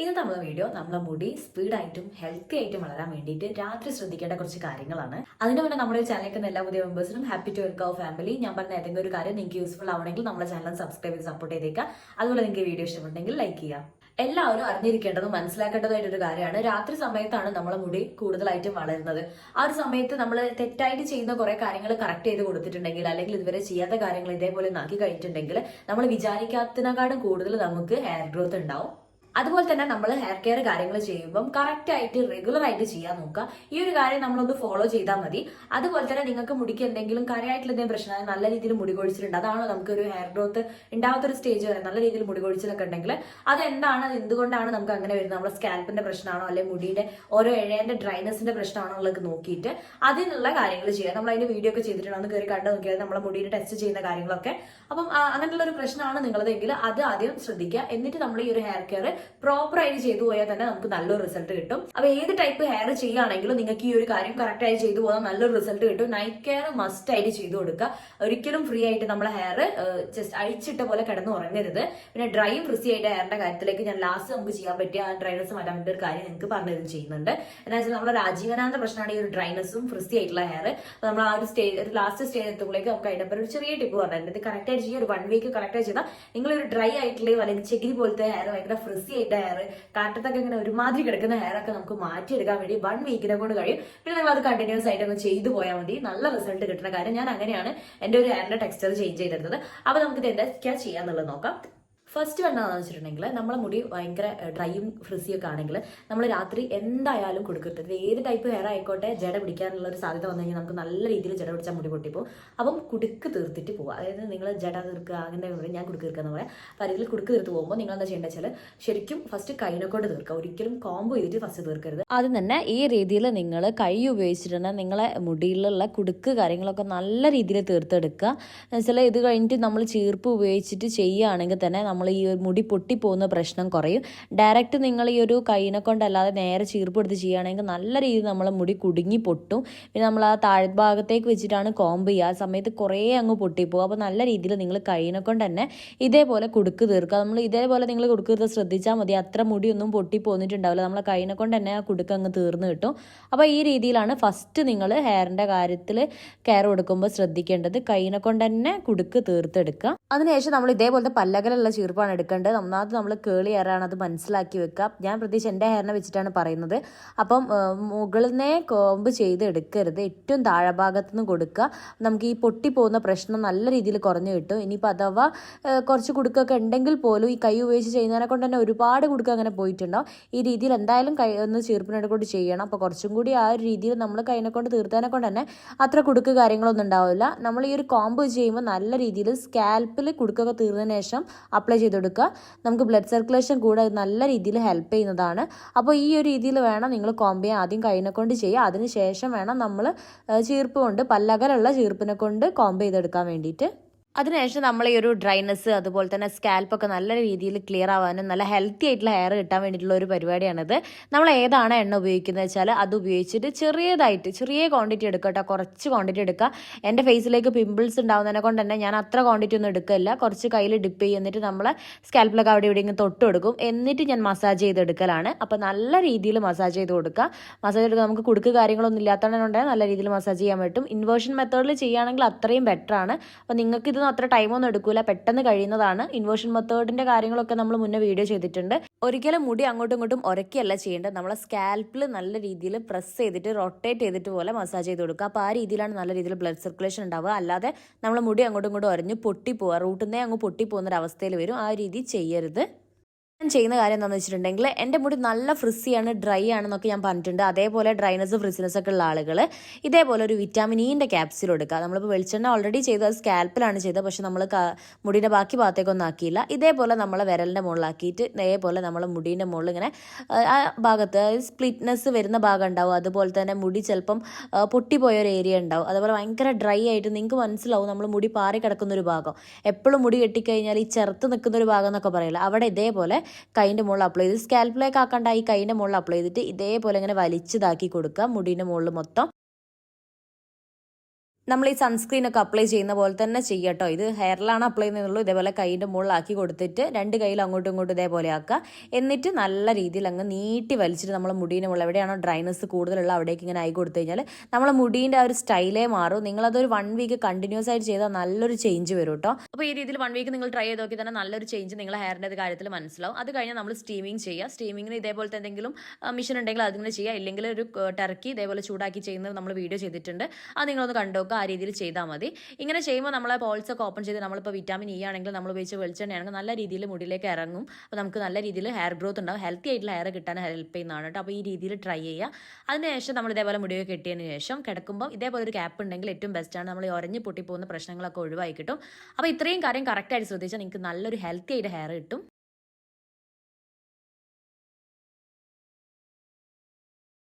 ഇന്ന് നമ്മുടെ വീഡിയോ നമ്മളെ മുടി സ്പീഡായിട്ടും ഹെൽത്തി ആയിട്ടും വളരാൻ വേണ്ടിയിട്ട് രാത്രി ശ്രദ്ധിക്കേണ്ട കുറച്ച് കാര്യങ്ങളാണ്. അതിന് വേണ്ടി നമ്മുടെ ചാനലിൽ എല്ലാ പുതിയ മെമ്പേഴ്സിനും ഹാപ്പി ടു വെൽക്കം ഫാമിലി ഞാൻ പറഞ്ഞ ഏതെങ്കിലും ഒരു കാര്യം നിങ്ങൾക്ക് യൂസ്ഫുൾ ആവണമെങ്കിൽ നമ്മുടെ ചാനൽ സബ്സ്ക്രൈബ് ചെയ്ത് സപ്പോർട്ട് ചെയ്തേക്കുക. അതുപോലെ നിങ്ങൾക്ക് വീഡിയോ ഇഷ്ടമുണ്ടെങ്കിൽ ലൈക്ക് ചെയ്യുക. എല്ലാവരും അറിഞ്ഞിരിക്കേണ്ടതും മനസ്സിലാക്കേണ്ടതായിട്ടൊരു കാര്യമാണ്. രാത്രി സമയത്താണ് നമ്മളെ മുടി കൂടുതലായിട്ടും വളരുന്നത്. ആ ഒരു സമയത്ത് നമ്മൾ തെറ്റായിട്ട് ചെയ്യുന്ന കുറെ കാര്യങ്ങൾ കറക്റ്റ് ചെയ്ത് കൊടുത്തിട്ടുണ്ടെങ്കിൽ അല്ലെങ്കിൽ ഇതുവരെ ചെയ്യാത്ത കാര്യങ്ങൾ ഇതേപോലെ നാക്കി കഴിഞ്ഞിട്ടുണ്ടെങ്കിൽ നമ്മൾ വിചാരിക്കാത്തതിനെക്കാളും കൂടുതൽ നമുക്ക് ഹെയർ ഗ്രോത്ത് ഉണ്ടാവും. അതുപോലെ തന്നെ നമ്മൾ ഹെയർ കെയർ കാര്യങ്ങൾ ചെയ്യുമ്പം കറക്റ്റ് ആയിട്ട് റെഗുലർ ആയിട്ട് ചെയ്യാൻ നോക്കുക. ഈ ഒരു കാര്യം നമ്മളൊന്ന് ഫോളോ ചെയ്താൽ മതി. അതുപോലെ തന്നെ നിങ്ങൾക്ക് മുടിക്ക് എന്തെങ്കിലും കാര്യമായിട്ടുള്ള എന്തെങ്കിലും പ്രശ്നം നല്ല രീതിയിൽ മുടി കൊഴിച്ചിലുണ്ട് അതാണോ നമുക്ക് ഒരു ഹെയർ ഗ്രോത്ത് ഉണ്ടാവാത്തൊരു സ്റ്റേജ് വരെ നല്ല രീതിയിൽ മുടി കൊഴിച്ചിലൊക്കെ ഉണ്ടെങ്കിൽ അത് എന്താണ് അത് എന്തുകൊണ്ടാണ് നമുക്ക് അങ്ങനെ വരുന്നത്? നമ്മുടെ സ്കാൽപ്പിന്റെ പ്രശ്നമാണോ അല്ലെങ്കിൽ മുടിയുടെ ഓരോ ഇഴേന്റെ ഡ്രൈനസിന്റെ പ്രശ്നമാണോ എന്നൊക്കെ നോക്കിയിട്ട് അതിനുള്ള കാര്യങ്ങൾ ചെയ്യുക. നമ്മൾ അതിന്റെ വീഡിയോ ഒക്കെ ചെയ്തിട്ടുണ്ട്. അന്ന് കയറി കണ്ടു നോക്കിയാൽ നമ്മുടെ മുടിയുടെ ടെസ്റ്റ് ചെയ്യുന്ന കാര്യങ്ങളൊക്കെ. അപ്പം അങ്ങനെയുള്ള ഒരു പ്രശ്നമാണ് നിങ്ങളതെങ്കിൽ അത് ആദ്യം ശ്രദ്ധിക്കുക. എന്നിട്ട് നമ്മൾ ഈ ഒരു ഹെയർ കെയർ പ്രോപ്പർ ആയിട്ട് ചെയ്തു പോയാൽ തന്നെ നമുക്ക് നല്ലൊരു റിസൾട്ട് കിട്ടും. അപ്പൊ ഏത് ടൈപ്പ് ഹെയർ ചെയ്യുകയാണെങ്കിലും നിങ്ങൾക്ക് ഈ ഒരു കാര്യം കറക്റ്റ് ആയി ചെയ്തു പോകാൻ നല്ലൊരു റിസൾട്ട് കിട്ടും. നൈറ്റ് കെയർ മസ്റ്റ് ആയിട്ട് ചെയ്തു കൊടുക്കുക. ഒരിക്കലും ഫ്രീ ആയിട്ട് നമ്മളെ ഹെയർ ജസ്റ്റ് അഴിച്ചിട്ട പോലെ കിടന്ന് ഉറങ്ങരുത്. പിന്നെ ഡ്രൈയും ഫ്രിസി ആയിട്ട് ഹെയറിന്റെ കാര്യത്തിലേക്ക് ഞാൻ ലാസ്റ്റ് നമുക്ക് ചെയ്യാൻ പറ്റിയ ആ ഡ്രൈനസ് മാറ്റാൻ വേണ്ടി ഒരു കാര്യം നിങ്ങൾക്ക് പറഞ്ഞു ചെയ്യുന്നുണ്ട്. എന്താ വെച്ചാൽ നമ്മുടെ രാജീവനാന്ത പ്രശ്നമാണ് ഈ ഒരു ഡ്രൈനസും ഫ്രിസി ആയിട്ടുള്ള ഹെയർ നമ്മൾ ആ ഒരു സ്റ്റേജ് ലാസ്റ്റ് സ്റ്റേജ് എത്തുമ്പോഴേക്ക് നമുക്ക് അതിന്റെ ഒരു ചെറിയ ടിപ്പ് പറഞ്ഞിട്ടുണ്ട്. ഇത് കറക്റ്റ് ആയിട്ട് ചെയ്യുക ഒരു വൺ വീക്ക് കറക്റ്റ് ആയിട്ട് ചെയ്താൽ നിങ്ങൾ ഒരു ഡ്രൈ ആയിട്ടുള്ള അല്ലെങ്കിൽ ചെകിരി പോലത്തെ ഹെയർ ഭയങ്കര ഫ്രിസി ആയിട്ട് ഹെയർ കാറ്റത്തൊക്കെ ഇങ്ങനെ ഒരുമാതിരി കിടക്കുന്ന ഹെയർ ഒക്കെ നമുക്ക് മാറ്റിയെടുക്കാൻ വേണ്ടി വൺ വീക്കിനെ കൊണ്ട് കഴിയും. പിന്നെ നിങ്ങൾ അത് കണ്ടിന്യൂസ് ആയിട്ട് അങ്ങ് ചെയ്തു പോയാൽ മതി. നല്ല റിസൾട്ട് കിട്ടുന്ന കാര്യം ഞാൻ അങ്ങനെയാണ് എന്റെ ഒരു ഹെയറിന്റെ ടെക്സ്ചർ ചേഞ്ച് ചെയ്തെടുത്തത് അപ്പോൾ ഇത് എന്താ ചെയ്യാന്നുള്ളത് നോക്കാം. ഫസ്റ്റ് വേണ്ടതെന്ന് വെച്ചിട്ടുണ്ടെങ്കിൽ നമ്മളെ മുടി ഭയങ്കര ഡ്രൈയും ഫ്രിസിയൊക്കെ ആണെങ്കിൽ നമ്മൾ രാത്രി എന്തായാലും കൊടുക്കരുത്. ഏത് ടൈപ്പ് ഹെയർ ആയിക്കോട്ടെ ജട പിടിക്കാനുള്ള ഒരു സാധ്യത വന്നു കഴിഞ്ഞാൽ നമുക്ക് നല്ല രീതിയിൽ ജട പിടിച്ചാൽ മുടി പൊട്ടിപ്പോകും അപ്പം കുടുക്ക് തീർത്തിട്ട് പോവുക. അതായത് നിങ്ങൾ ജട തീർക്കുക അങ്ങനെ പറയും ഞാൻ കുടുക്ക് തീർക്കുക എന്ന് പറയാം കുടുക്ക് തീർത്ത് പോകുമ്പോൾ നിങ്ങൾ എന്താ ചെയ്യേണ്ടത് വെച്ചാൽ ശരിക്കും ഫസ്റ്റ് കൈനെ കൊണ്ട് തീർക്കുക. ഒരിക്കലും കോംബോ ചെയ്തിട്ട് ഫസ്റ്റ് തീർക്കരുത്. ആദ്യം തന്നെ ഈ രീതിയിൽ നിങ്ങൾ കൈ ഉപയോഗിച്ചിട്ടുണ്ടെങ്കിൽ നിങ്ങളെ മുടിയിലുള്ള കുടുക്ക് കാര്യങ്ങളൊക്കെ നല്ല രീതിയിൽ തീർത്തെടുക്കുക. എന്ന് വെച്ചാൽ ഇത് കഴിഞ്ഞിട്ട് നമ്മൾ ചീർപ്പ് ഉപയോഗിച്ചിട്ട് ചെയ്യുകയാണെങ്കിൽ തന്നെ നമ്മൾ ഈ മുടി പൊട്ടിപ്പോകുന്ന പ്രശ്നം കുറയും. ഡയറക്റ്റ് നിങ്ങൾ ഈ ഒരു കൈനെ കൊണ്ടല്ലാതെ നേരെ ചീർപ്പെടുത്ത് ചെയ്യുകയാണെങ്കിൽ നല്ല രീതിയിൽ നമ്മൾ മുടി കുടുങ്ങി പൊട്ടും. പിന്നെ നമ്മൾ ആ താഴ്ഭാഗത്തേക്ക് വെച്ചിട്ടാണ് കോമ്പ് ചെയ്യുക. ആ സമയത്ത് കുറേ അങ്ങ് പൊട്ടിപ്പോകും. അപ്പോൾ നല്ല രീതിയിൽ നിങ്ങൾ കൈനെ കൊണ്ട് തന്നെ ഇതേപോലെ കുടുക്ക് തീർക്കുക. നമ്മൾ ഇതേപോലെ നിങ്ങൾ കുടുക്ക് തീർത്ത് ശ്രദ്ധിച്ചാൽ മതി. അത്ര മുടിയൊന്നും പൊട്ടി പോന്നിട്ടുണ്ടാവില്ല നമ്മളെ കൈനെ കൊണ്ട് തന്നെ ആ കുടുക്ക് അങ്ങ് തീർന്നു കിട്ടും. അപ്പോൾ ഈ രീതിയിലാണ് ഫസ്റ്റ് നിങ്ങൾ ഹെയറിന്റെ കാര്യത്തിൽ കെയർ കൊടുക്കുമ്പോൾ ശ്രദ്ധിക്കേണ്ടത് കൈനെ കൊണ്ട് തന്നെ കുടുക്ക് തീർത്തെടുക്കുക. അതിനുശേഷം നമ്മൾ ഇതേപോലത്തെ പല്ലകലുള്ള ചീർപ്പാണ് എടുക്കേണ്ടത്. ഒന്നാമത് നമ്മൾ കേളി ഹെയറാണ് അത് മനസ്സിലാക്കി വെക്കുക. ഞാൻ പ്രത്യേകിച്ച് എന്റെ ഹെയറിനെ വെച്ചിട്ടാണ് പറയുന്നത്. അപ്പം മുകളിനെ കോമ്പ് ചെയ്ത് എടുക്കരുത്. ഏറ്റവും താഴെഭാഗത്തു നിന്ന് കൊടുക്കുക. നമുക്ക് ഈ പൊട്ടി പോകുന്ന പ്രശ്നം നല്ല രീതിയിൽ കുറഞ്ഞു കിട്ടും. ഇനിയിപ്പോൾ അഥവാ കുറച്ച് കുടുക്കൊക്കെ ഉണ്ടെങ്കിൽ പോലും ഈ കൈ ഉപയോഗിച്ച് ചെയ്യുന്നതിനെ കൊണ്ട് തന്നെ ഒരുപാട് കൊടുക്കുക അങ്ങനെ പോയിട്ടുണ്ടാവും. ഈ രീതിയിൽ എന്തായാലും കൈ ഒന്ന് ചീർപ്പിനെ കൊണ്ട് ചെയ്യണം. അപ്പോൾ കുറച്ചും കൂടി ആ ഒരു രീതിയിൽ നമ്മൾ കൈനെ കൊണ്ട് തീർത്തതിനെ കൊണ്ട് തന്നെ അത്ര കൊടുക്കുക കാര്യങ്ങളൊന്നും ഉണ്ടാവില്ല. നമ്മൾ ഈ ഒരു കോമ്പ് ചെയ്യുമ്പോൾ നല്ല രീതിയിൽ സ്കാൽപ്പിൽ കുടുക്കൊക്കെ തീർന്നതിന് ശേഷം അപ്ലൈ ചെയ്ത് കൊടുക്കുക നമുക്ക് ബ്ലഡ് സർക്കുലേഷൻ കൂടെ നല്ല രീതിയിൽ ഹെൽപ്പ് ചെയ്യുന്നതാണ്. അപ്പോൾ ഈ ഒരു രീതിയിൽ വേണം നിങ്ങൾ ചെയ്യാൻ. ആദ്യം കൈനെ കൊണ്ട് ചെയ്യുക. അതിന് ശേഷം വേണം നമ്മൾ ചീർപ്പ് കൊണ്ട് പല്ലകലുള്ള ചീർപ്പിനെ കൊണ്ട് കോമ്പ് ചെയ്തെടുക്കാൻ വേണ്ടിയിട്ട്. അതിനുശേഷം നമ്മൾ ഈ ഒരു ഡ്രൈനെസ് അതുപോലെ തന്നെ സ്കാൽപ്പൊക്കെ നല്ല രീതിയിൽ ക്ലിയർ ആവാനും നല്ല ഹെൽത്തി ആയിട്ടുള്ള ഹെയർ കിട്ടാൻ വേണ്ടിയിട്ടുള്ള ഒരു പരിപാടിയാണിത്. നമ്മൾ ഏതാണ് എണ്ണ ഉപയോഗിക്കുന്നത് വെച്ചാൽ അത് ഉപയോഗിച്ചിട്ട് ചെറിയതായിട്ട് ചെറിയ ക്വാണ്ടിറ്റി എടുക്കുക കേട്ടോ കുറച്ച് ക്വാണ്ടിറ്റി എടുക്കുക. എന്റെ ഫേസിലേക്ക് പിമ്പിൾസ് ഉണ്ടാവുന്നതിനെ കൊണ്ട് തന്നെ ഞാൻ അത്ര ക്വാണ്ടിറ്റി ഒന്നും എടുക്കില്ല കുറച്ച് കയ്യിൽ ഡിപ്പ് ചെയ്യും എന്നിട്ട് നമ്മൾ സ്കാൽപ്പിലൊക്കെ അവിടെ ഇവിടെ ഇങ്ങനെ തൊട്ട് കൊടുക്കും. എന്നിട്ട് ഞാൻ മസാജ് ചെയ്തെടുക്കലാണ്. അപ്പോൾ നല്ല രീതിയിൽ മസാജ് ചെയ്ത് കൊടുക്കുക. മസാജ് എടുക്കുക നമുക്ക് കുടുക്ക് കാര്യങ്ങളൊന്നും ഇല്ലാത്തതുകൊണ്ടുണ്ടെങ്കിൽ നല്ല രീതിയിൽ മസാജ് ചെയ്യാൻ പറ്റും. ഇൻവേർഷൻ മെത്തേഡിൽ ചെയ്യുകയാണെങ്കിൽ അത്രയും ബെറ്ററാണ് അപ്പോൾ നിങ്ങൾക്ക് ഇതൊന്നും അത്ര ടൈമൊന്നും എടുക്കൂല. പെട്ടെന്ന് കഴിയുന്നതാണ്. ഇൻവേർഷൻ മെത്തേഡിന്റെ കാര്യങ്ങളൊക്കെ നമ്മൾ മുന്നേ വീഡിയോ ചെയ്തിട്ടുണ്ട്. ഒരിക്കലും മുടി അങ്ങോട്ടും ഇങ്ങോട്ടും ഉരക്കിയല്ല ചെയ്യേണ്ടത്. നമ്മളെ സ്കാൽപ്പിൽ നല്ല രീതിയിൽ പ്രസ് ചെയ്തിട്ട് റൊട്ടേറ്റ് ചെയ്തിട്ട് പോലെ മസാജ് ചെയ്ത് കൊടുക്കുക. അപ്പോൾ ആ രീതിയിലാണ് നല്ല രീതിയിൽ ബ്ലഡ് സർക്കുലേഷൻ ഉണ്ടാവുക. അല്ലാതെ നമ്മളെ മുടി അങ്ങോട്ടും ഇങ്ങോട്ടും ഉരഞ്ഞ് പൊട്ടിപ്പോവുക. റൂട്ടിൽ നിന്നേ അങ്ങ് പൊട്ടിപ്പോകുന്ന ഒരു അവസ്ഥയിൽ വരും. ആ രീതി ചെയ്യരുത്. ചെയ്യുന്ന കാര്യം എന്താണെന്ന് വെച്ചിട്ടുണ്ടെങ്കിൽ എന്റെ മുടി നല്ല ഫ്രിസിയാണ് ഡ്രൈ ആണെന്നൊക്കെ ഞാൻ പറഞ്ഞിട്ടുണ്ട്. അതേപോലെ ഡ്രൈനസ് ഫ്രിസിനെസ് ഒക്കെ ഉള്ള ആളുകൾ ഇതേപോലെ ഒരു വിറ്റാമിൻ ഇന്റെ ക്യാപ്സ്യൂൾ എടുക്കുക. നമ്മളിപ്പോൾ വെളിച്ചെണ്ണ ഓൾറെഡി ചെയ്തത് സ്കാൽപ്പിലാണ് ചെയ്തത്. പക്ഷെ നമ്മൾ മുടിയുടെ ബാക്കി ഭാഗത്തേക്കൊന്നും ആക്കിയില്ല. ഇതേപോലെ നമ്മളെ വിരലിന്റെ മുകളിലാക്കിയിട്ട് ഇതേപോലെ നമ്മൾ മുടീന്റെ മുകളിൽ ഇങ്ങനെ ആ, ഭാഗത്ത് സ്പ്ലിറ്റ്നെസ് വരുന്ന ഭാഗം ഉണ്ടാവും. അതുപോലെ തന്നെ മുടി ചിലപ്പം പൊട്ടിപ്പോയൊരു ഏരിയ ഉണ്ടാവും. അതുപോലെ ഭയങ്കര ഡ്രൈ ആയിട്ട് നിങ്ങൾക്ക് മനസ്സിലാവും നമ്മൾ മുടി പാറി കിടക്കുന്ന ഒരു ഭാഗം. എപ്പോഴും മുടി കെട്ടിക്കഴിഞ്ഞാൽ ഈ ചെറുത്ത് നിൽക്കുന്ന ഒരു ഭാഗം എന്നൊക്കെ പറയില്ല. അവിടെ ഇതേപോലെ കൈന്റെ മുകളിൽ അപ്ലൈ ചെയ്ത് സ്കാൽപ്പിലേക്ക് ആക്കണ്ട. ഈ കൈന്റെ മുകളിൽ അപ്ലൈ ചെയ്തിട്ട് ഇതേപോലെ ഇങ്ങനെ വലിച്ചതാക്കി കൊടുക്കുക. മുടീന്റെ മുകളിൽ മൊത്തം നമ്മൾ ഈ സൺസ്ക്രീൻ ഒക്കെ അപ്ലൈ ചെയ്യുന്ന പോലെ തന്നെ ചെയ്യട്ടോ. ഇത് ഹെയറിലാണ് അപ്ലൈ ചെയ്യുന്നുള്ളൂ ഇതേപോലെ കൈയിന്റെ മുകളിലാക്കി കൊടുത്തിട്ട് രണ്ട് കയ്യിൽ അങ്ങോട്ടും ഇങ്ങോട്ടും ഇതേപോലെ ആക്കുക. എന്നിട്ട് നല്ല രീതിയിൽ അങ്ങ് നീട്ടി വലിച്ചിട്ട് നമ്മൾ മുടീന്റെ മുകളിൽ എവിടെയാണോ ഡ്രൈനസ് കൂടുതലുള്ള അവിടേക്ക് ഇങ്ങനെ ആയി കൊടുത്തു കഴിഞ്ഞാൽ നമ്മളെ മുടീന്റെ ആ ഒരു സ്റ്റൈലേ മാറും. നിങ്ങളതൊരു വൺ വീക്ക് കണ്ടിന്യൂസ് ആയിട്ട് ചെയ്താൽ നല്ലൊരു ചേഞ്ച് വരും കേട്ടോ അപ്പോൾ ഈ രീതിയിൽ വൺ വീക്ക് നിങ്ങൾ ട്രൈ ചെയ്ത് നോക്കി തന്നെ നല്ലൊരു ചേഞ്ച് നിങ്ങളെ ഹെയറിന്റെ കാര്യത്തിൽ മനസ്സിലാവും. അത് കഴിഞ്ഞാൽ നമ്മൾ സ്റ്റീമിങ് ചെയ്യുക. സ്റ്റീമിങ്ങിന് ഇതേപോലത്തെ എന്തെങ്കിലും മിഷൻ ഉണ്ടെങ്കിൽ അതിങ്ങനെ ചെയ്യുക. ഇല്ലെങ്കിൽ ഒരു ടർക്കി ഇതേപോലെ ചൂടാക്കി ചെയ്യുന്നത് നമ്മൾ വീഡിയോ ചെയ്തിട്ടുണ്ട്. അത് നിങ്ങളൊന്ന് കണ്ടോക്കുക ആ രീതിയിൽ ചെയ്താൽ മതി. ഇങ്ങനെ ചെയ്യുമ്പോൾ നമ്മളെ പോൾസ് ഒക്കെ ഓപ്പൺ ചെയ്ത് നമ്മളിപ്പോൾ വിറ്റാമിൻ ഇ ആണെങ്കിൽ നമ്മൾ ഉപയോഗിച്ച് വെളിച്ചെണ്ണയാണെങ്കിൽ നല്ല രീതിയിൽ മുടിയിലേക്ക് ഇറങ്ങും. അപ്പോൾ നമുക്ക് നല്ല രീതിയിൽ ഹെയർ ഗ്രോത്ത് ഉണ്ടാവും. ഹെൽത്തി ആയിട്ടുള്ള ഹെയർ കിട്ടാൻ ഹെൽപ്പ് ചെയ്യുന്നതാണ് കേട്ടോ. അപ്പോൾ ഈ രീതിയിൽ ട്രൈ ചെയ്യുക. അതിനുശേഷം നമ്മൾ ഇതേപോലെ മുടിയൊക്കെ കെട്ടിയതിന് ശേഷം കിടക്കുമ്പോൾ ഇതേപോലെ ഒരു ക്യാപ്പ് ഉണ്ടെങ്കിൽ ഏറ്റവും ബെസ്റ്റാണ് നമ്മൾ ഈ ഉറഞ്ഞ് പൊട്ടിപ്പോകുന്ന പ്രശ്നങ്ങളൊക്കെ ഒഴിവായി കിട്ടും. അപ്പോൾ ഇത്രയും കാര്യം കറക്റ്റായിട്ട് ശ്രദ്ധിച്ചാൽ നിങ്ങൾക്ക് നല്ലൊരു ഹെൽത്തി ആയിട്ട് ഹെയർ കിട്ടും.